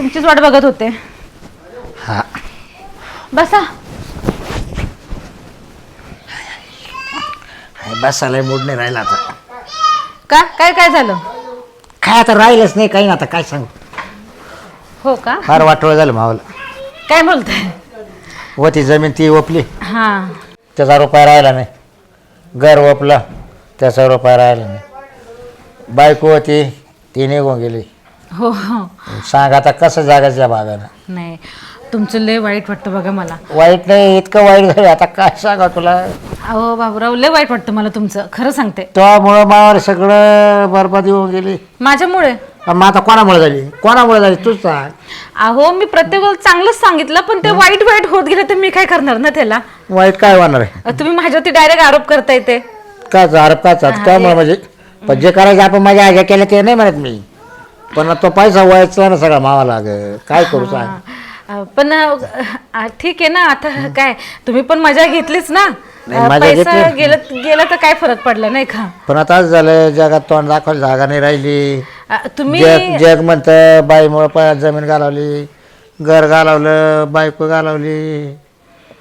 तुमचीच वाट बघत होते. हा. बसा. बसायला मूड नाही राहिला आता. का? काय काय झालं? काय आता राहिलंच नाही काही ना आता काय सांगू? हो का? फार वाटोळ झालं मावाला. काय बोलताय? व ती जमीन ती ओपली. हा. त्याचा रुपया राहिला नाही. घर ओपलं त्याचा रुपया राहिला नाही. बायको होती ती निघून गेली. हो हो. सांग आता कसं जागायचं या भागानं? नाही तुमचं लय वाईट वाटतं बघा मला. वाईट नाही इतकं वाईट झालं आता काय सांगा तुला? अहो बाबूराव लय वाईट वाटतं मला तुमचं खरं सांगते. त्यामुळं मावर सगळं बरबादी होऊन गेली. माझ्यामुळे? अन मग आता कोणामुळे झाली? कोणामुळे झाली? तूच सांग. अहो मी प्रत्येक वेळेला चांगलंच सांगितलं पण ते वाईट वाईट होत गेलं तर मी काय करणार ना त्याला? वाईट काय होणार आहे? अ, तुम्ही माझ्यावरती डायरेक्ट आरोप करताय ते. काय आरोप काय मला म्हणजे पण जे करायचं आपण माझ्या आज्या केलं ते नाही म्हणत मी. पण तो पैसा व्हायचा ना सगळा मावाला अगं काय करू सांग. अ, पण अ, ठीक आहे ना. आता काय तुम्ही पण मजा घेतलीच ना. नाही, अ, मजा पैसा घेतली. गेलं गेलं तर काय फरक पडला नाही का? पण आता असं झालं जगात तोंड दाखवायला जागा नाही राहिली. अ, तुम्ही जग जग म्हणतं बाईमुळं पायात जमीन घालवली. घर घालवलं बायको घालवली.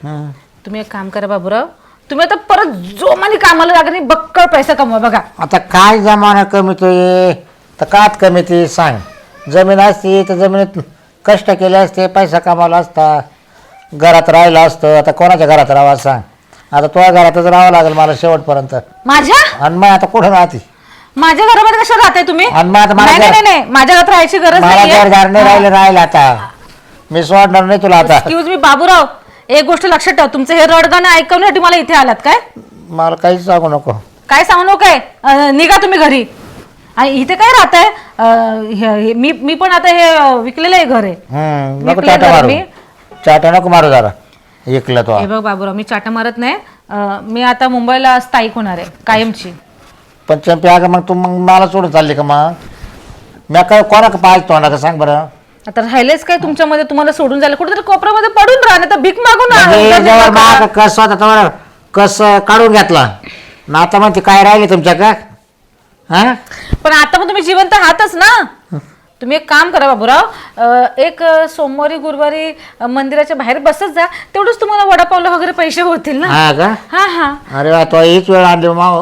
हं. तुम्ही एक काम करा बाबूराव. तुम्ही आता परत जोमाने कामाला लागा नाही बक्कळ पैसा कमवा बघा. आता काय जमाना कमीतोय तर कात कमी ती सांग. जमीन असती तर जमिनीत कष्ट केले असते पैसा कमावला असता घरात राहिलं असतं. आता कोणाच्या घरात राहावं सांग. आता तुझ्या घरातच राहावं लागेल मला शेवटपर्यंत. माझ्या? आणि मग आता कुठं राहते? माझ्या घरामध्ये कशा राहताय तुम्ही? आणि मग आता मला नाही नाही घर- नाही नाही. माझ्या घरात राहायची गरज मला नाही राहिलं राहिलं आता. मी सोडणार नाही तुला आता. Excuse me Baburao. एक गोष्ट लक्षात ठेवा. तुमचं हे रडगाणं ऐकवण्यासाठी मला इथे आलात काय? मला काहीच सांगू नको. काय सांगू नको निघा तुम्ही घरी. आणि इथे काय राहत आहे मी मी पण आता हे विकलेलं आहे घर आहे. हम्म, मी नको प्लेट चाटा मारू. मी- चाटा नको मारू जरा. ऐकलं तो. हे बघ बाबूराव मी चाटा मारत नाही. अं, मी आता मुंबईला स्थायिक होणार आहे कायमची. पण चंपी अगं मग तू मग मला सोडून चालली का मग? मी काय कोणा का पाहायचं तोंडा का सांग बरं. आता राहिलेच काय तुमच्यामध्ये? तुम्हाला सोडून जायला कुठेतरी कोपऱ्यामध्ये पडून राहा नाही तर भीक मागून म्हणजे राहा. जेव्हा माग कस होता तेव्हा कस काढून घेतला? ना आता म्हणते काय राहिले तुमच्या का हा? पण आता पण तुम्ही जिवंत आहातच ना. तुम्ही एक काम करा बाबूराव अं, एक अं, सोमवारी गुरुवारी अं, मंदिराच्या बाहेर बसत जा तेवढंच तुम्हाला वडापावला वगैरे पैसे होतील ना. हा का? हा हा. अरे वा तो हीच वेळ आणली माव.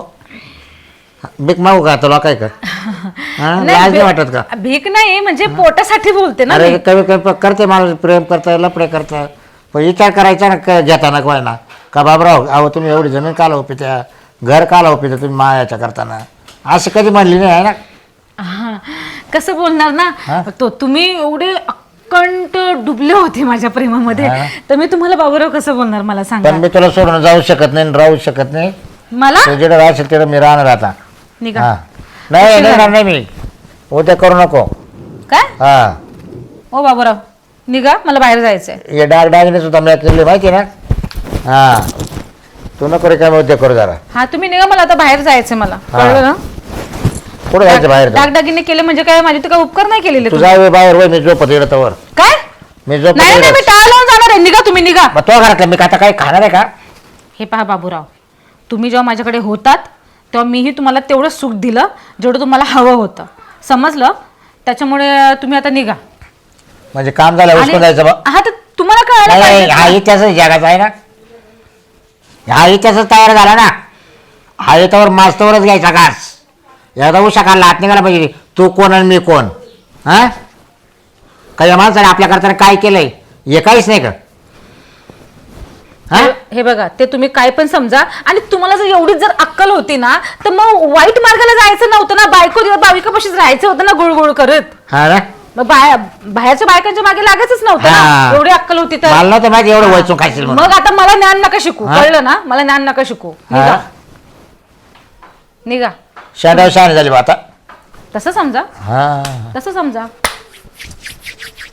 भीक मागू का तुला काय का हा? नाही, लाज नाही वाटत का? भीक नाही म्हणजे पोटासाठी बोलते ना अरे. कमी कमी करते मला प्रेम करता लपडे करता. पण विचार करायचा ना क- घेताना ना का बाबराव अहो तुम्ही एवढी जमीन काला उपित्या घर काला उपित्या तुम्ही मायाच्या करताना. असं कधी म्हणली नाही आहे ना? हा. कसं बोलणार? ना? तो तुम्ही एवढे अक्कंट डुबले होते माझ्या प्रेमामध्ये. तर मी तुम्हाला बाबूराव कसं बोलणार मला पण सांगा मी तुला सोडून जाऊ शकत नाही आणि राहू शकत नाही. मला? तू जिकडे राहशील तिकडे मी राहणार आता. निघा. हा. नाही नाही नाही मी. उद्या करू नको. काय? हा. ओ बाबूराव निघा मला बाहेर जायचंय. हे डाग डागने सुद्धा मी केले माहिती आहे ना? हा. तू नको रे काय उद्या करू जरा. हा तुम्ही निघा मला आता बाहेर जायचंय मला. कळलं ना? कुठं जायचं बाहेर दागदागिने केले म्हणजे काय माझे तर काय उपकार नाही केलेले तू तुम्ही. जावे बाहेर वय मी झोपत येईल तवर काय मी झोपत नाही नाही मी टाळा लावून जाणार आहे निघा तुम्ही निघा मग तो घरातलं मी का आता काही खाणार आहे का हे पहा बाबूराव तुम्ही जेव्हा माझ्याकडे होतात तेव्हा मीही तुम्हाला तेवढं सुख दिलं जेवढं तुम्हाला हवं होतं समजलं त्याच्यामुळे तुम्ही आता निघा म्हणजे काम झालं उचकून जायचं बा हा तर तुम्हाला कळायला नाही हा का? इतिहास जगाचा आहे ना हा इतिहासच तयार झाला ना हा याच्यावर मास्तवरच घ्यायचा घास एकदा उशा खाल्ला हात निघाला पाहिजे. तू कोण आणि मी कोण? हा? काही माणसाने आपल्या करताना काय केलंय? हे काहीच नाही का? हा? बघा ते तुम्ही काय पण समजा आणि तुम्हाला जर एवढीच जर अक्कल होती ना तर मग वाईट मार्गाला जायचं नव्हतं ना. बायको दिवस बाविकापाशीच राहायचं होतं ना गुळगुळ करत. हा ना? मग बाहेरच्या बायकांच्या मागे लागायचंच नव्हतं हा. एवढी अक्कल होती तर. मला नव्हतं माहिती एवढं खायचं म्हणून. मग आता मला ज्ञान नका शिकू. हा? कळलं ना? मला ज्ञान नका शिकू. निघा. हा निघा. शांडाव शहाणी झाली बा आता. तसं समजा. हा. तसं समजा.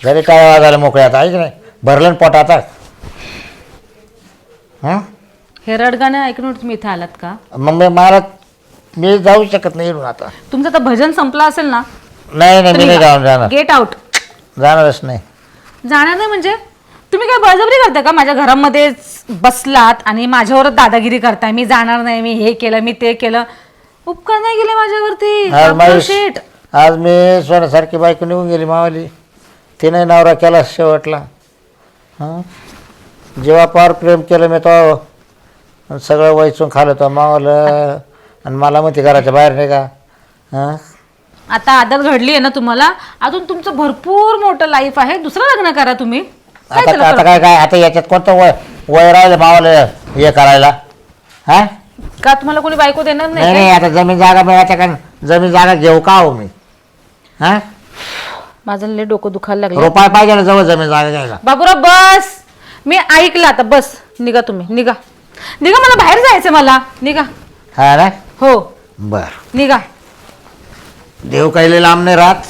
जरी काय वाजायला मोकळे आता आहे की नाही? भरलं ना पोट आता हं? हे रडगाणं ऐकून तुम्ही इथे आलात का? मग मी मला मी जाऊ शकत नाही इकडून आता. तुमचं तर भजन संपलं असेल ना नाही नाही मी नाही जाऊन जाणार. गेट आउट जाणारच नाही. जाणार नाही म्हणजे? तुम्ही काय बळजबरी करता का? माझ्या घरामध्ये बसलात आणि माझ्यावरच दादागिरी करताय. मी जाणार नाही मी हे केलं मी ते केलं. उपकार नाही केले माझ्यावरती. आज माझी आज मी सोन्यासारखी बायको निघून गेली मावाली. तिने नवरा केला शेवटला. हां? जेव्हा पार प्रेम केलं मी तो सगळं वैचून खाल्लं तो मावलं. आणि मला म्हणते घराच्या बाहेर नाही का हां? आता आदत घडली आहे ना तुम्हाला. अजून तुमचं भरपूर मोठं लाईफ आहे. दुसरं लग्न करा तुम्ही. काय आता त्याला आता काय काय आता याच्यात कोणतं वय वय राहिलं मावलं हे करायला? हां? का तुम्हाला कोणी बायको देणार नाही नाही? आता जमीन जागा मिळायच्या का जमीन जागा घेऊ का हो मी? हां? माझं लय डोकं दुखायला लागलं रुपये पाहिजे ना जवळ जमीन जागा घ्यायला. बाबूराव बस. मी ऐकलं आता बस. निघा तुम्ही निघा. निघा मला बाहेर जायचं मला. निघा. हा ना? हो. बर. निघा. देव काही लय लांब नाही राहत.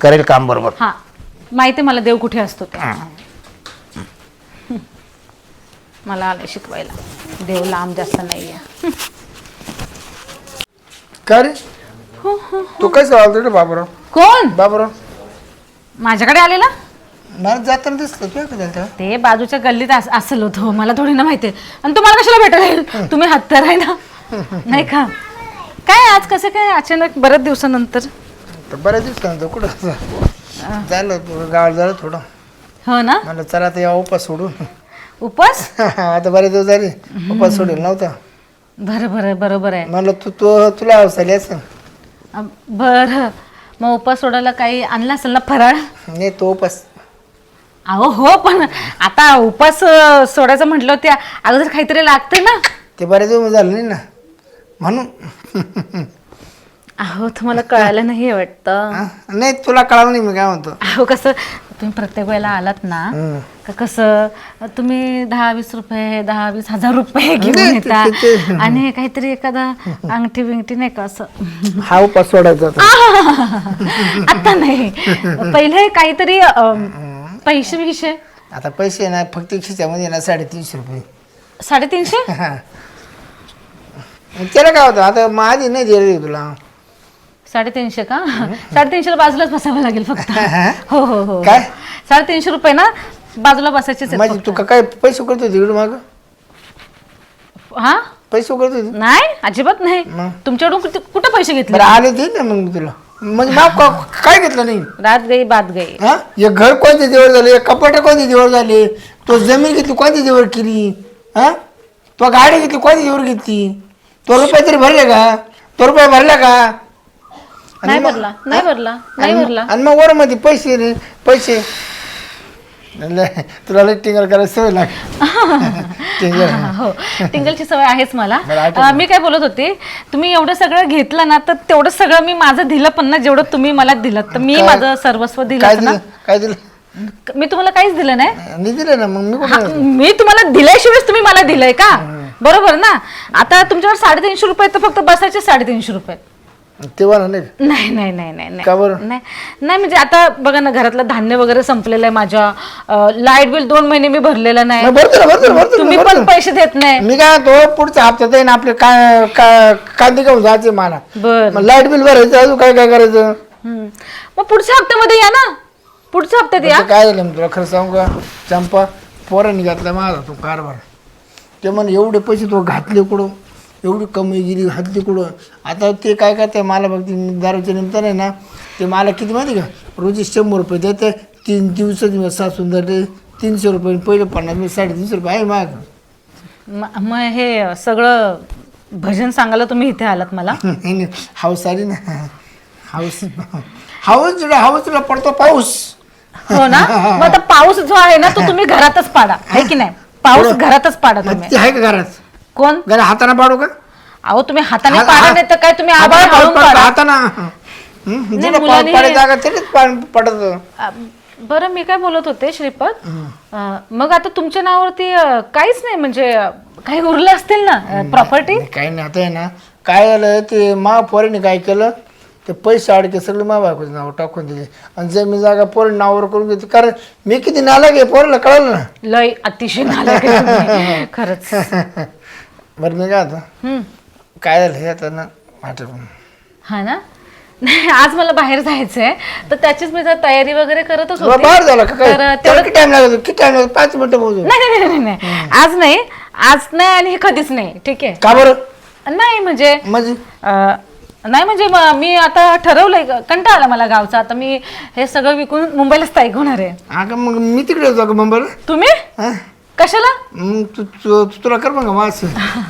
करेल काम बरोबर. हा. माहिती आहे मला देव कुठे असतो ते. मला आलं शिकवायला. देव लांब जास्त नाहीये. का रे? तू कसं आलतो रे बाबराव? कोण? बाबराव. माझ्याकडे आलेला? मला जाताना दिसलं तू झालं ते बाजूच्या गल्लीत अस- असेल होतं. मला थोडी ना माहिती आणि तुम्हाला कशाला भेटायला तुम्ही हत्यार आहे ना? नाही का? काय आज कसं काय? अचानक बऱ्याच दिवसानंतर. तर बऱ्याच दिवसानंतर. कुठं? असं झालं गावाला झालं थोडं. हो ना? मला चला आता या उपास सोडून. उपास? आता बरेच दिवस झाले. उपास सोडेल नव्हता. बरं बरं बरोबर आहे. म्हणलं तू तू तुला अवसाली असं अ, बरं. मग उपास सोडायला काही आणलं असेल ना फराळ? नाही तो उपास. अहो हो पण आता उपास अ, सोडायचं म्हटलं त्या अगोदर काहीतरी लागतंय ना. ते बरेच दिवस झालं नाही ना. म्हणून. अहो तुम्हाला कळालं नाही वाटतं. हा? नाही तुला कळालं नाही मी काय म्हणतो. अहो कसं तुम्ही प्रत्येक वेळेला आलात ना. हम्म. कसं? तुम्ही दहा वीस रुपये दहा वीस हजार रुपये घेऊन नाही, येता. ते- ते- आणि काहीतरी एखादा अंगठी बिंगठी नाही का असं? हा उपास सोडायचा होता. आता नाही. पहिले काहीतरी पैसे बिशे. आता पैसे ना फक्त खिच्यामध्ये ना साडेतीनशे रुपये. साडेतीनशे? हा. त्याला काय होतं? आता मग आधी नाही दिले तुला. साडेतीनशे का? साडेतीनशेला बाजूलाच बसावं लागेल फक्त. हो हो हो. काय? साडेतीनशे रुपये ना बाजूला बसायचेच आहेत माझी फक्त. तू का काय पैसे करत होती इकडे माग? हा? पैसे करत होती? नाही अजिबात नाही. मग? तुमच्याकडून कुठे कुठं पैसे घेतले? बरं आले ते ना मग मी तुला. म्हणजे का- काय घेतलं नाही? रात गई बात गई. हा? हे घर कोणते देवळ झाले? कपाट कोणते देवळ झाले? तो जमीन घेतली कोणती देवळ केली? हा? तो गाडी घेतली कोणती देवळ घेतली? तो रुपये तरी भरले का? तो रुपये भरला का? आणि नाही मग- भरला नाही भरला नाही आणि भरला. आणि मग वर मध्ये पैसे रे पैसे. लय- तुला लय टिंगल सवय लाग टिंगल. हो टिंगलची सवय आहेच मला. मला आठवतं. अं, मी काय बोलत होते तुम्ही एवढं सगळं घेतलं ना तर तेवढं सगळं मी माझं दिलं पण ना जेवढं तुम्ही मला दिलं तर मी काय- माझं सर्वस्व काय दिलं ना. दिलं? काय दिलं? मी तुम्हाला काहीच दिलं नाही. मी दिलं ना मग मी हा, कुठं मी तुम्हाला दिल्याशिवायच तुम्ही मला दिलंय का? बरोबर ना? आता तुमच्यावर साडेतीनशे रुपये तर फक्त बसायचे साडेतीनशे रुपये. तेव्हा ना नाही? नाही नाही नाही नाही का बरं? नाही. नाही म्हणजे आता बघा ना घरातलं धान्य वगैरे संपलेलं आहे माझ्या. लाइट बिल दोन महिने मी भरलेलं नाही. मग भरतो ना भरतो ना भरतो ना, तुम्ही भरतो पण ना. पैसे देत नाही. मी काय तो पुढच्या हप्त्यात आहे ना आपले काय काय कांदे घेऊन जायचे मला. बर. मग लाइट बिल भरायचं अजून काय काय करायचं? हम्म. मग पुढच्या हप्त्यामध्ये या ना. पुढच्या हप्त्यात या. ते काय झालं मी तुला खरं सांगू का? चंपा पोरांनी घातला माझा तो कारभार. ते म्हणे एवढे पैसे तो घातले कुठं? एवढी कमी गेली घातली कुठं? आता ते काय करते मला बघ दारूच्या निमित्ताने ना ते मला किती माहिती का? रोजी शंभर रुपये देते तीन दिवसात मी सासून धरले तीनशे रुपये पहिले पन्नास मी साडेतीनशे रुपये आहे माग. म- मग हे सगळं भजन सांगायला तुम्ही इथे आलात मला. हाऊस आली ना. हाऊस हाऊस हाऊस तुला पडतो पाऊस. हो ना? मग आता पाऊस जो आहे ना तो तुम्ही घरातच पाडा आहे की नाही? पाऊस घरातच पाडा मग तुम्ही ते आहे का घरात? कोण? घरा हाताने पाडू का? अहो तुम्ही हाताने हा- पाडा हा- नाही तर काय तुम्ही हाताने पाऊस पडतो, पाडा हाताने. हं? मुलांनी- पडायचा जागा तिथेच पडत. अ, बरं मी काय बोलत होते श्रीपद? अ, मग आता तुमच्या नावावरती अ, काहीच नाही म्हणजे अ, काही उरलं असतील ना प्रॉपर्टी काही नाही. आता आहे ना काय झालं ते मा पोराने काय केलं ते पैसे अडके सगळे मा बायकोचं नाव टाकून दिले. आणि जमीन जागा पोरी नावावर करून घेतली कारण मी किती नाला गे पोराला कळलं ना. लय अतिशय नालायक आहे तुम्ही. खरंच. बरं मी काय आता. हम्म. काय झालं हे आता ना आठवण हा ना? नाही आज मला बाहेर जायचंय. तर त्याचीच मी जरा तयारी वगैरे करतच होते. बाहेर झाला का काय? तर त्याला तेवढं किती टाइम लागतो किती टाइम लागतो पाच मिनिटं पोहोचू नाही नाही नाही नाही आज नाही. आज नाही आणि हे कधीच नाही. ठीक आहे. का बरं? नाही म्हणजे म्हणजे? अ, नाही म्हणजे म- मी आता ठरवलंय. ग- कंटाळा आला मला गावचा. आता मी हे सगळं विकून मुंबईला स्थायिक होणार आहे. अगं मग मी तिकडे होतो का मुंबईला? तुम्ही? हा? कशाला? मग तू तू तू- तुला कर मग मास?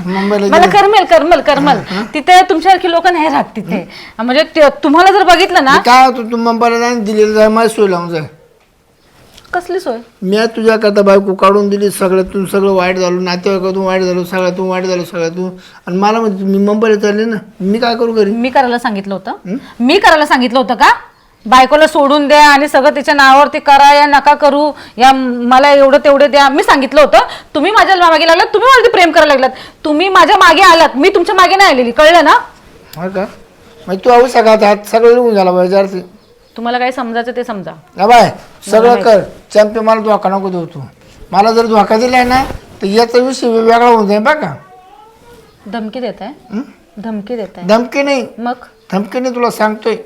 मुंबईला मला करमेल करमल करमल. तिथे तुमच्यासारखी लोक नाही राहत तिथे. म्हणजे ते- तुम्हाला जर बघितलं ना मी काय होतो तू मुंबईला जाईन दिल्लीला जाय माझी सोय लावून जाय. कसली सोय? मी तुझ्याकरता बायको काढून दिली सगळ्यातून सगळं वाईट झालो नातेवाईकातून वाईट झालो सगळ्यातून वाईट झालो सगळ्यातूून. आणि मला म्हणते मी मुंबईला चालले ना मी काय करू घरी? मी करायला सांगितलं होतं. मी करायला सांगितलं होतं का? बायकोला सोडून द्या आणि सगळं तिच्या नावावरती करा या नका करू या मला एवढं तेवढे द्या. मी सांगितलं होतं तुम्ही माझ्या मागे लागलात तुम्ही मला प्रेम करायला लागलात. तुम्ही माझ्या मागे आलात मी तुमच्या मागे नाही आलेली कळलं ना? हा का? मग तू आऊ सगळ्यात हात सगळं निघून झाला अर्थ तुम्हाला काय समजायचं ते समजा. बाय सगळं कर. चॅम्पियन मला धोका नको देऊ तू. मला जर धोका दिलाय ना तर याचा विषय वेगळा होऊन जाईल बघा धमकी देत आहे धमकी देत आहे धमकी नाही. मग? धमकी नाही तुला सांगतोय.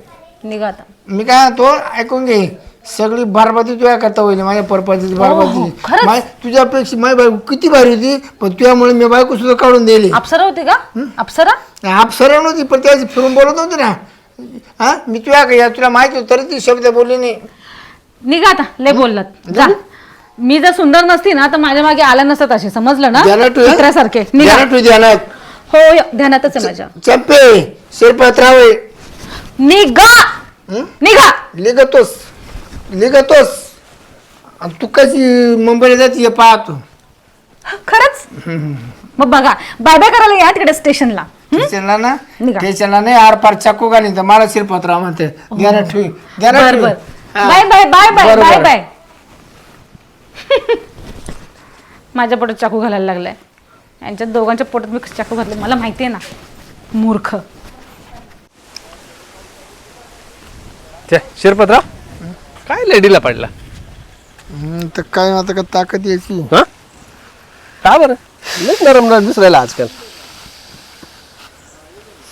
निघा आता. मी काय तो ऐकून घे. सगळी बरबादी तुझ्या करता होईल माझ्या परपाची हो, बरबादी खरंच? माय- तुझ्यापेक्षा माझी बायको किती भारी होती पण तुझ्यामुळे मी बायको सुद्धा काढून दिली. अप्सरा होती का? अप्सरा? आप सरळ नव्हती पण त्याची फिरून बोलत नव्हती ना. हा? मी तुझ्या या तुला माहिती होतं तरी ती शब्द बोलली नाही. निघा आता लय बोललात. जा. मी जर सुंदर नसती ना तर माझ्या मागे आल्या नसतात असे समजलं ना? हं? कुत्र्यासारखे. निघा. ठेव, ध्यानात. हो य- ध्यानातच आहे माझ्या. चंपे शिरपतरावे निघा! हं? निघा! लिगतोस लिगतोस आणि तू कशी मुंबईला जाते हे पाहतो खरंच? मग बघा बाय बाय करायला या तिकडे स्टेशनला. स्टेशनला ना? निघा. स्टेशनला नाही आर पार चाकू घालीन तर मला शिरपतराव म्हणते ठेवी ध्यानात बर ठेवी. बर. हा. Bye bye bye bye. Bye bye माझ्या पोटात चाकू घालायला लागलाय. यांच्या दोघांच्या पोटात मी चाकू घातले मला माहिती आहे ना. मूर्ख. ते शिरपतराव? काय लेडीला पडला? हम्म, तर काय आता का ताकद यायची. हा? का बरं? लईच नरम नरम दिसरायला आजकाल.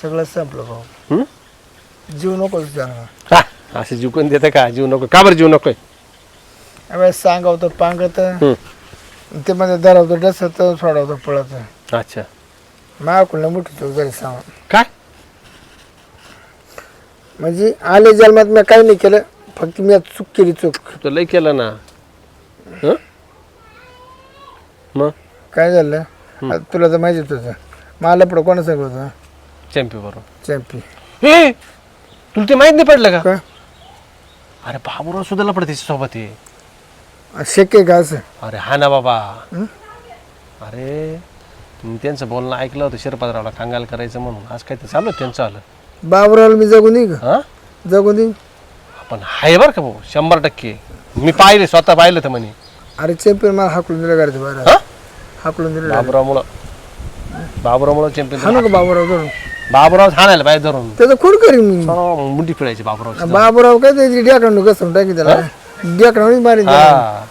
सगळं संपलं भाऊ. हं? जीव नको सांगा हा असं जीव कोण देतं का? जीव नको. का बरं जीव नकोय? अबे सांगावतं पांगत. ते मध्ये धरावतं डसत सोडावतं पळत. अच्छा. मायाकडून मोठी चूक झाली सांगा. काय? म्हणजे आले जन्मात मी काही नाही केलं फक्त मी आज चूक केली चूक. तो लई केलं ना. हं? मग? काय झालं? आता तुला तर माहितीच होतं. मला पुढं कोणा सांगत होतं चॅम्पी बरोबर. चॅम्पी. हे तुला ते माहीत नाही पडलं का? काय अरे बाबूराव सुद्धा पडते सोबत हे. शक्य आहे का असं? अरे हा ना बाबा. अरे मी त्यांचं बोलणं ऐकलं होतं शिरपतरावला कंगाल करायचं म्हणून. आज काय ते चालू आहे त्यांचं आलं. बाबरावला मी जगून देईन का? हा? जगून देईन. आपण आहे बरं का भाऊ शंभर टक्के. मी पाहिले स्वतः पाहिलं तर म्हणे. अरे चॅम्पियन मला हाकलून दिलं करायचं हा? बरं हाकलून दिलं. बाबुरावमुळं बाबुरावमुळं हा चॅम्पियन नको बाबूराव करून बाबुराव हाणायला पाहिजे धरून. त्याचं खूण करीन मी. मुंडी फिरायची बाबुराव बाबूराव काय ते ढेकणं कसं टाकी त्याला? ढेकणं मारी हा.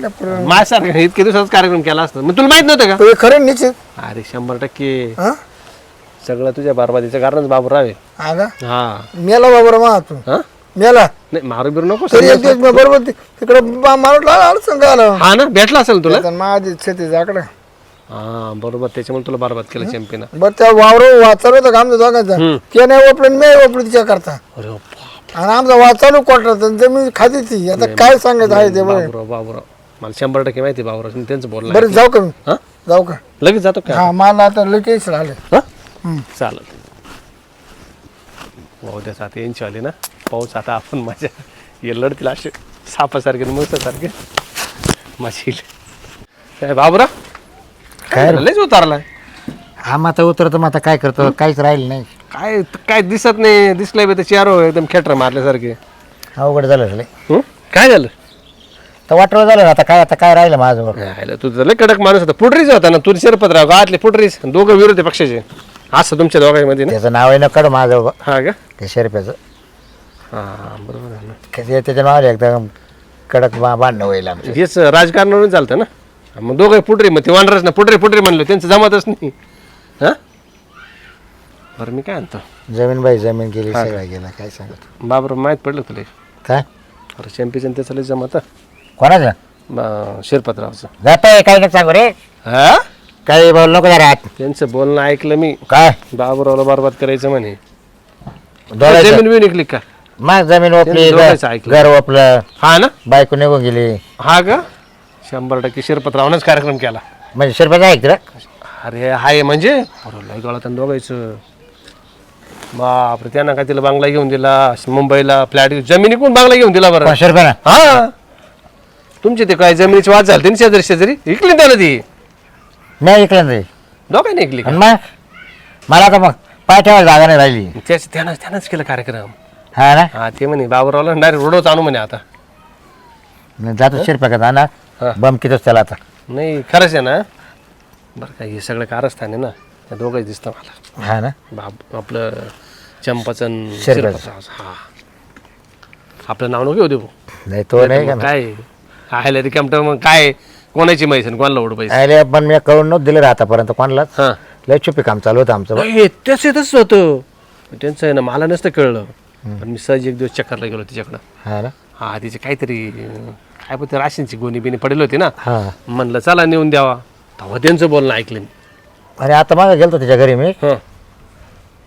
माझ्यासारखं इतके दिवसाचा कार्यक्रम केला असता. मग तुला माहीत नव्हतं का? हे खरं निश्चित? अरे शंभर टक्के. हा? सगळं तुझ्या बारबादीचं कारणच बाबुराव आहे हा हा. मेला बाबूराव मा तू. हा? मेला. नाही मारू बिरू नको तरी एक दिवस बरोबर ते- तिकडं मारून अडचण काय आलं? हा ना भेटला असेल तुला? माझी शेती जाकडं हा बरोबर त्याच्यामुळे तुला बरबाद केलं चॅम्पियन बरं त्या वावर वाचाल होतं का आमच्या दोघांचं? ते नाही ओपलं मी ओपलं तिच्या करता. अरे बाप. आणि आमचा वाचालू कोटला जमीन खाती ती. आता काय सांगायचं आहे ते बरं बाबुराव बाबुराव. मला शंभर टक्के माहिती आहे बाबुराव मी त्यांचं बोलणं बरं जाऊ का मी? हा? जाऊ का? लगेच जातो का? हा मला आता लगेच आले. हा? चालेल. भाऊ त्याचं आता यांची आली ना? पाऊस आता आपण माझ्या हे लढतील असे. सापासारखे मुसासारखे माझी काय बाबुराव? काय? लयच उतारलाय. हा मग आता उतरतो मग आता काय करतो? काहीच राहिलं नाही. काय काय दिसत नाही. दिसलंय बे ते चारो एकदम खेटर मारल्यासारखे. अवघड झालं रे लय. हं? काय झालं? तर वाटलं झालं आता काय आता काय राहिलं माझं बघ राहिलं? तुझं लय कडक माणूस होता. पुटरीच होता ना तुरी शिरपतराव. गावातले पुटरीच दोघं विरोधी पक्षाचे. असं तुमच्या दोघांमध्ये ना? त्याचं नाव आहे ना कड माझं बघ हा का? ते शेरप्याचं. हा बरोबर आहे ना. त्याच्या नावाला एकदम कडक बा बांधणं होईल आमचं. हेच राजकारणावरून चालतं ना? मग दोघं पुटरी मग ते वानरच ना पुटरी पुटरी म्हणलं त्यांचं जमतच नाही. हा? बरं मी काय आणतो जमीन बाई जमीन गेली सगळं गेलं काय सांगत? बाबर माहीत पडलं तुला? काय? अरे चॅम्पियन त्याचं लय जमत. कोणाचं? शिरपतरावचं. जातोय काही नाही सांगू रे. हा? काही बोल नको जरा. आत. त्यांचं बोलणं ऐकलं मी. काय? बाबुरावला बरबाद करायचं म्हणे. जमीन बी निघली का? मग जमीन ओपली ऐकलं. घर ओपलं. हा ना? बायको निघून गेली. हा का? शंभर टक्के शिरपतरावनच कार्यक्रम केला. म्हणजे शिरपाच आहे का अरे हाय म्हणजे? अरे लय गळा त्यांना दोघायचं बापरे त्यांना काय तिला बांगला घेऊन दिला? मुंबईला फ्लॅट जमिनी कोण बांगला घेऊन दिला बरं? ना. हा. तुमचे ते काय जमिनीची वाद झाली ना शेजारी शेजारी? इकली त्याला ती. मी ऐकलं नाही. दोघांनी इकली का? आणि मग? मला तर मग पाय ठेवायला जागा नाही राहिली. त्याच त्यानं त्यानंच केलं कार्यक्रम. हा ना? हा ते म्हणे बाबूरावला डायरेक्ट रोडच आणू म्हणे आता. मी जातो शिरपा का हा. बम कितीच त्याला आता. नाही खरंच आहे ना? बरं काय हे सगळं कारस्थान आहे ना? त्या दोघंच दिसतं मला. हा ना? बाब आपलं चंपाचन शिरपतराव. हा. आपलं नाव नको घेऊ देऊ. नाही तो नाही का काय? आहे रिकामट मग काय? कोणाची माहिती आणि कोणाला ओढ पैसे अरे पण मी कळून नव्हतं दिलं रे आतापर्यंत कोणालाच. हा. लय चुपी काम चालू होतं आमचं. हे त्याच येतच होतं त्यांचं आहे ना मला नसतं कळलं. पण मी सहज एक दिवस चक्करला गेलो तिच्याकडं. हा ना? हा तिचे काहीतरी अं, काय पण ते राशींची गोणी बिनी पडेल होती ना. हा. म्हणलं चला नेऊन द्यावा. तेव्हा त्यांचं बोलणं ऐकलं मी. अरे आता मागे गेलतो तिच्या घरी मी. हं.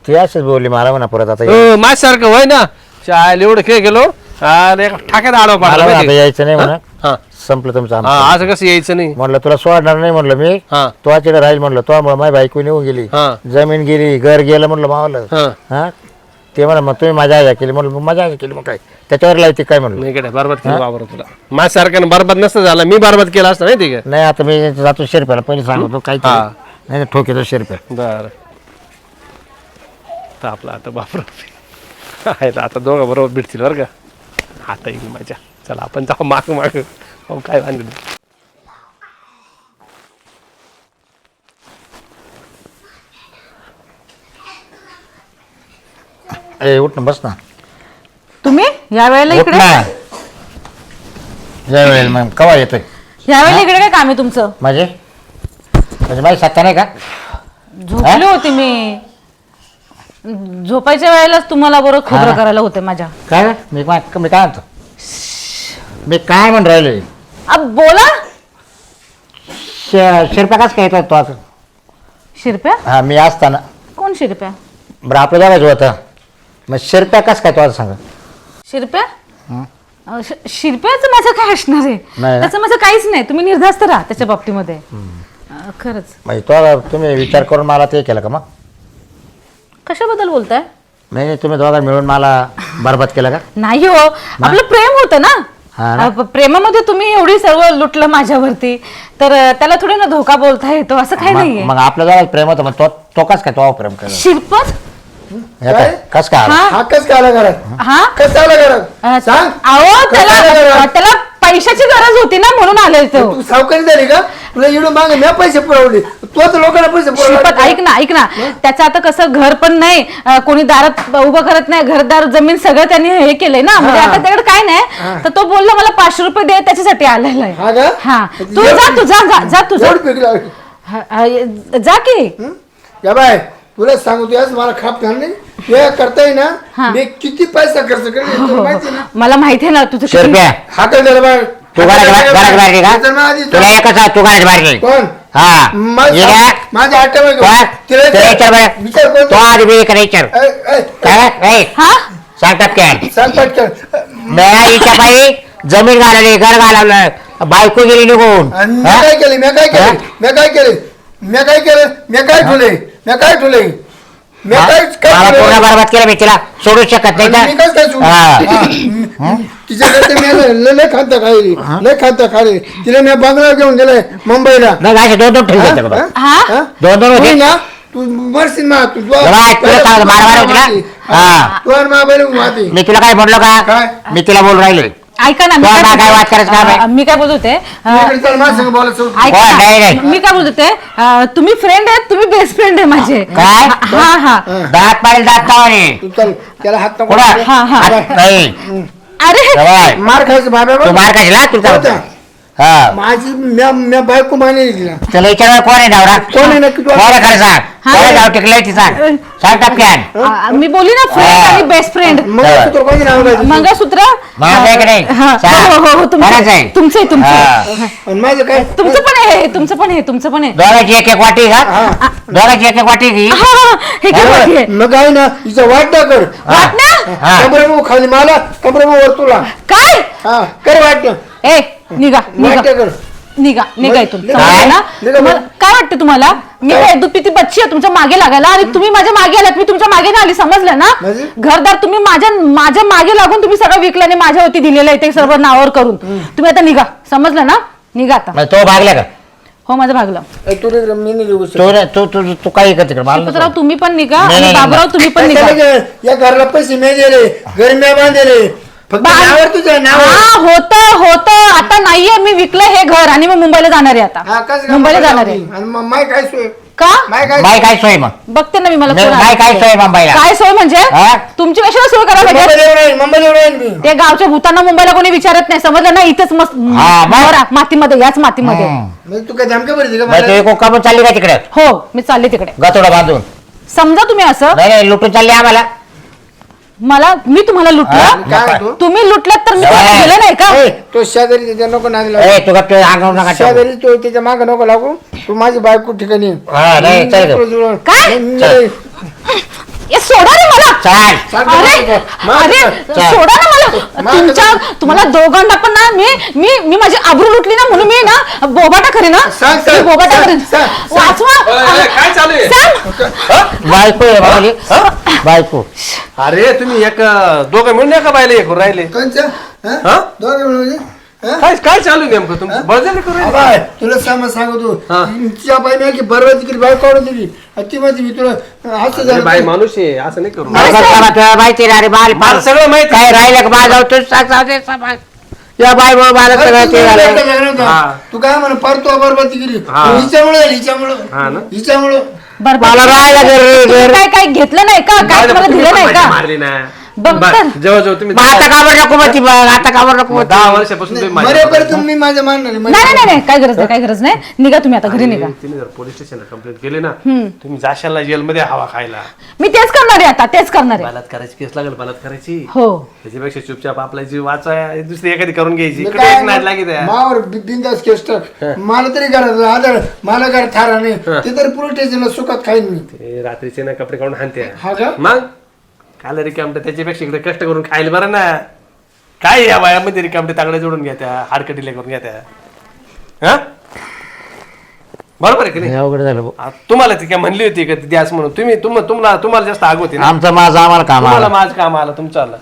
ती अशीच बोलली मला म्हणा परत आता अं, माझ्यासारखं होय ना. चाल एवढं खेळ गेलो. अरे ठाक्यात आडवा मला म्हणा, आता? यायचं नाही म्हणा. हा. संपलं तुमचं आमचं. हा असं कसं यायचं नाही? म्हणलं तुला सोडणार नाही म्हणलं मी. हा. तो राहील म्हणलं तो मग माझी बायको निघून गेली. हा. जमीन गेली घर गेलं म्हणलं मावलं. हा. हा? ते म्हणा मग तुम्ही माझ्या आजा केली. म्हणलं मग माझ्या आजा केली मग काय? त्याच्यावर लावते काय? म्हणलं. नाही कडे बरबाद केलं बाबर तुला. माझ्यासारख्यानं बरबाद नसतं झाला मी बरबाद केला असतं माहिती का? नाही आता मी जातो शेरप्याला पहिले सांगतो काय हा. नाही ठोकेतो शेरप्या. बर. तर आपला आता बापर. आहे आता दोघं बरोबर भेटतील बरं का? आता येईल माझ्या. चला आपण जाऊ माग माग. हो काय वांधे नाही. ए उठ ना बस ना. तुम्ही? या वेळेला उठ इकडे? ना. या वेळेला मग कवा येतोय? या वेळेला इकडे काय काम आहे तुमचं? म्हणजे म्हणजे माझी सत्ता नाही का? झोपले होते मी. झोपायच्या वेळेलाच तुम्हाला बरोबर खबर हा. करायला होते माझ्या. काय रे? मी काय मी काय म्हणतो? मी काय म्हणून राहिले? अब बोला. शिरप्या काच काय येतो तो आता? शिरप्या? हा मी असताना. कोण शिरप्या? बरं आपलं जागायचं होतं. मग शिरप्या काच काय तो आता सांगा? शिरप्या? हं? अं, श- शिरप्याचं माझं काय असणार आहे? नाही? त्याचं माझं काहीच नाही. तुम्ही निर्धास्त राहा त्याच्या बाबतीमध्ये. अं, खरंच. म्हणजे तो तुम्ही विचार करून मला ते केलं का मग? कशाबद्दल बोलताय? नाही नाही, तुम्ही दोघा मिळून मला बरबाद केलं का? नाही हो. आपलं प्रेम होतं ना? हा ना? अं, प्रेमामध्ये तुम्ही एवढी सर्व लुटलं माझ्यावरती तर अं, त्याला थोडी ना धोका बोलता येतो असं काही नाहीये. मग आपल्या दोघात प्रेम होतं मग तो तो कस काय तो प्रेम केलं शिरपत? हे काय? कस काय आलं? हा? हा कस काय आला घरात? हा? कस आला अं, घरात सांग. अहो त्याला आलं? त्याला पैशाची गरज होती ना म्हणून आले तो. तू सावकारी झाली का? तुला इडून मागे मी पैसे पुरवले. तोच लोकांना पैसे ऐक ना ऐक ना. त्याचं आता कसं घर पण नाही अं, कोणी दारात उभं करत नाही घरदार जमीन सगळं त्यांनी हे केलंय ना. म्हणजे आता त्याकडे काय नाही. तर तो बोलला मला पाचशे रुपये दे त्याच्यासाठी आलेला आहे. हा का? हा. तू जा. तू जा जा- जा तू जा. हा, हा, की? या बाय तुला सांगतो याच मला खाप घाल नाही हे करताय ना हा. मी किती पैसा खर्च केला तुला माहिती आहे ना? मला माहिती आहे ना तुझं किती- शिरप्या. हा काय झालं बाय तू घरात घरात बाहेर तर आधी तुला एकच आहे, तू घरात बाहेर कोण? हा. माझं- ये ना. माझ्या आठवण कोण? तिला तिला विचार बरं. विचार तो कोण आधी बी इकडे विचार. ऐ, ऐ, काय? हा? सांग पटकन. पायी जमीन घालवली घर घालवलं. बायको गेली निघून. आणि मी हा? काय केले? मी काय केले? हा? मी काय केले? मी काय केलं? मी काय ठेवले? मी काय ठेवले? मी काय काय मला? पूर्ण बरबाद केलं मी तिला सोडू शकत आणि नाही मी कसं काय तर सोडू? हा. हा. तिच्याकडे मी आता लय लय खातं खाली लय खातं खाली तिला मी बंगला घेऊन गेलाय मुंबईला नाही असे दोन दोन ठेवले त्याच्याकडं. हा हा? दोन दोन तू होते ना तू मरशील मा तू तू- बाय, तुला सांगतो, मारा मारा होती ना? हा. तू आणि मा बहिणी माती मी तुला काय म्हणलो का काय? मी तिला बोलून राहिले ऐका ना मी काय काय वाद करायचं काम आहे? अं, मी काय बोलत होते अं, इकडे चल माझ्या संग बोलायचं होतं. ऐका? नाही, ना. मी काय बोलत होते अं, तुम्ही फ्रेंड आहेत तुम्ही बेस्ट फ्रेंड आहे माझे काय? हा हा दात पाडेल दात तावाने तू चल त्याला हात नको हा, हा. नाही अरे. मार खायचं बाबा तू मार कशाला तुला होता. हा माझी म्या म्या बायको मानेली तिला त्याला विचार कोण आहे नवरा कोण आहे नक्की? कोण आहे खरं सांग हा. कोण आहे गाव टिकलंय ती सांग सांग टपक्यान आ, मी बोली ना फ्रेंड. आणि बेस्ट फ्रेंड मग तुला कोणी नाव घ्यायचं? मंगळसूत्र माझं आहे की नाही? हा, सांग. हो हो हो कोणाचं आहे? तुमचं आहे तुमचं आहे. हा. आणि माझं काय तुमचं पण आहे तुमचं पण आहे तुमचं पण आहे दोघांची एक एक वाटी का हा. दोघांची एक एक वाटी घे हा, हा, हे बाकी आहे. मग काय ना हिचं वाटणं कर वाटण्या? हा. कमरेमो खाली मला कमरेमो वर तुला काय हा कर वाटणं ए निघा निघा. कर. निघा निघा इथून. निघा. समजलं ना? निघा तुम्हाला बरं. काय वाटतं तुम्हाला? मी काय? बच्ची आहे तुमच्या मागे लागायला. आणि तुम्ही माझ्या मागे आलात मी तुमच्या मागे नाही आली समजलं ना? म्हणजे? घरदार तुम्ही माझ्या माझ्या मागे लागून तुम्ही सगळं विकलं आणि माझ्यावरती दिलेलं आहे ते सर्व नावावर करून. तुम्ही आता निघा. समजलं ना? निघा आता. मग तो भागला का? हो माझं भागलं. ए, तू रे, मी नाही देऊ शकत. तू रे- तू तू तू काही करते तिकडे मला. तुम्ही पण निघा नाही, आणि नाही, बाबूराव तुम्ही पण निघा. काय? या घरला पैसे मी दिले घर मी बांधले. फक्त बा- नावावर तुझं नाव हा होत होत. आता नाहीये मी विकलं हे घर आणि मी मुंबईला जाणार आहे हा, आता कसं काय मुंबईला जाणार आहे. आणि मग माय काय सोय? का? माय काय बाई काय सोय? मग? बघते ना मी मला कोण काय. सोय मुंबईला? काय सोय म्हणजे? हा? तुमची कशाला सोय करायला पाहिजे? मुंबईला येऊन राहील मुंबईला येऊन राहील मी. ते गावच्या भूतांना मुंबईला कोणी विचारत नाही. समजलं ना इथेच मस्त हा, मग? मातीमध्ये याच मातीमध्ये. हम्म. मग तू काय धमक्या भरती का मग तू मला? एक कापून चालली का तिकडे? हो मी चालले तिकडे. गतोडा बांधून. समजा तुम्ही असं नाही नाही लुटून चालली आम्हाला. मला मी तुम्हाला? लुटलं काय म्हणतो? तुम्ही लुटलात तर मी तुम्हाला. दिलं नाही का ए, तो शेजारी त्याच्या नको नादी लागू ए तू गप्प अंगावर नका टाकू. शेजारी तो त्याच्यामागे नको लागू तू माझी बायको ठिकाणी. हा नाही. काय? मी-. ए, सोडा रे मला चाल चाल, अरे. अरे चाल. सोडा ना मला मार, तुमच्या तुम्हाला दोघांना पण ना मी मी मी माझी आबरू लुटली ना म्हणून मी ना बोबाटा करेन ना सांग, सांग, मी बोबाटा सांग, करेन सांग, सांग. वाचवा अरे, काय चालू आहे? सांग. बायको आहे बायको अरे तुम्ही एक दोघं मिळून एका बायला एक राहिले कोणचं? हा? हा? दोघं मिळून म्हणजे? काय काय चालू आहे नेमकं तुमचं? बळजबरी करू राहिले? आबाय, तुला समज सांगतो. हा. तिच्या बाईने की बरोबर तिकडे बाय काढून दिली. आणि ती माझी मी तुला असं अरे झालं बाई माणूस आहे असं नाही करू. काय तुला माहिती रे अरे बाल मला सगळं माहिती काय राहिलं का माझा? तू सांग सांग. या बाय बाबा मला अरे, सगळं तू ते मला झालं. होता. हा. तू काय म्हण परतो बरोबर तिकडे हा. हिच्यामुळे झाली हिच्यामुळं. हा ना? हिच्यामुळं. बरं मला राहायला घर- तुम्ही घर- काय काय घेतलं नाही का? काय तुम्हाला तुम्ही दिलं नाही का? मारली ना. बघ बरं, तर. जेव्हा जेव्हा तुम्ही मग आता कावर नको मग ती मग आता कावर नको मग दहा वर्षापासून तुम्ही मी माझ्या मानणार नाही नाही नाही, नाही काय गरज नाही काय गरज नाही. निघा तुम्ही आता घरी निघा. जर पोलीस स्टेशनला कंप्लेंट केली ना तुम्ही जाशाल जेलमध्ये हवा खायला. मी तेच करणार आहे आता तेच करणार आहे. बलात्काराची केस लागेल बलात्काराची. हो. त्याच्यापेक्षा चुपचाप आपला जीव वाचाय दुसरी एखादी करून घ्यायची. मी इकडे काय एक नाही लागेल त्या. मावर बि- बिनधास्त केस टाक. मला तरी घरात आधार मला घर थारा नाही. ते तरी पोलीस स्टेशनला सुखात खाईन मी. ते रात्रीचे ना कपडे काढून हाणते हा का? मग? काल रिकामटे त्याच्यापेक्षा इकडे कष्ट करून खायला बरं ना. काय या वयामध्ये रिकामटे तागडे जोडून घ्या त्या हाडकटीले करून घ्या त्या हा? बरोबर आहे की नाही? हे अवघड झालं भाऊ. आ, तुम्हाला ती काय म्हणली होती का ती द्यास म्हणून? तुम्ही तुम- तुम्हाला तुम्हाला जास्त आग होती ना? आमचं माझं आम्हाला काम तुम्हाला आलं. माझं काम आलं तुमचं आलं.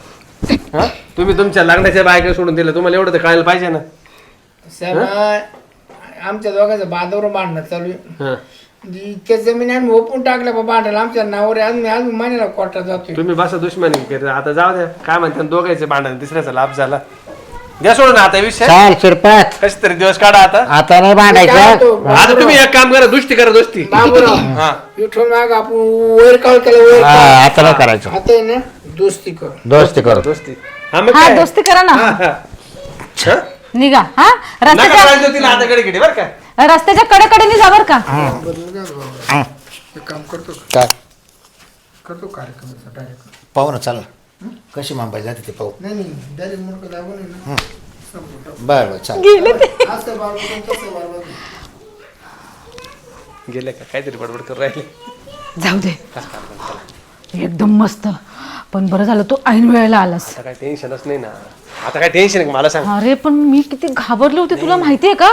हा? तुम्ही तुमच्या लग्नाच्या बायका सोडून दिलं तुम्हाला एवढं तर कळायला पाहिजे ना. साहेब आमच्या दोघांचं बांधावर बांधणं चालू आहे. इतक्या जमीन आम्ही ओपून टाकल्या बाबा बांधायला आमच्या नावावर आहे. अजून अजून महिन्याला कोर्टात जातोय. तुम्ही बसा दुश्मनी करत आता जाऊ द्या. काय म्हणते? दोघांचे भांडण. तिसऱ्याचा लाभ झाला. द्या सोडून आता विषय. चाल शिरपत कशी तरी दिवस काढा आता. आता नाही काय भांडायचं होतं? आता तुम्ही एक काम करा. दुष्टी करा दोस्ती. बाबूराव हा. विठ्ठल माग आपण वैर काळ केलं वैर हा, काळ. आता नाही करायचं. आता आहे ना दोस्ती कर. दोस्ती करू. दोस्ती. हा मग हा काय? दोस्ती करा ना. हा, हा. हा? निघा हा? नका रस्त्याच्या तिला आता कडे कडे बरं का? रस्त्याच्या कडेकडेने जा बर का. एक काम करतो. का? काय? करतो कार्यक्रमाचा डायरेक्ट पाहू ना चल. कशी मुंबई जाते ते पाहू. नाही नाही डायरेक्ट मुलगा दाबून आहे ना. बरं बरं चाल. गेले ते. असं बारबा तसं बारबा गेले का? काहीतरी बडबड करून राहिले. जाऊ दे. एकदम मस्त. पण बरं झालं तू ऐन वेळेला आलास. आता काय टेन्शनच नाही ना. आता काय टेन्शन आहे मला सांग. अरे पण मी किती घाबरले होते तुला माहितीये का?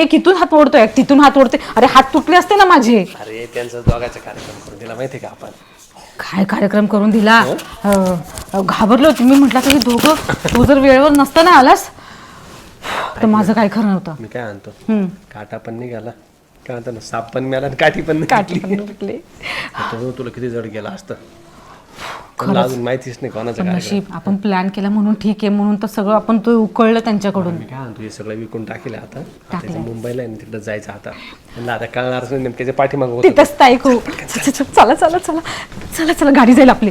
एक इथून हात ओढतोय एक तिथून हात ओढतोय. अरे हात तुटले असते ना माझे. अरे त्यांचा दोघांचा कार्यक्रम करून दिला माहितीये का आपण? काय कार्यक्रम करून दिला? अं, घाबरले होते. मी म्हटलं की दोघं तू जर वेळेवर नसताना आलास तर माझं काय खरं नव्हतं. मी काय आणतो. काटा पण निघाला. काय म्हणतो ना साप पण मिळाला आणि काठी पण काठी. पण तुटले तुला किती जड गेला असतं? तुला अजून माहितीच नाही कोणाचं पण नशीब आपण प्लॅन केला म्हणून ठीक आहे म्हणून तर सगळं आपण तो उकळलं त्यांच्याकडून. मी काय म्हणतो हे सगळं विकून टाकेल आता. आता इथे मुंबईला आहे ना तिकडे जायचं आता. म्हणलं आता कळणारच नाही नेमक्याच्या पाठीमागं होतं तिथंच हो चला चला चला. चला चला गाडी जाईल आपली.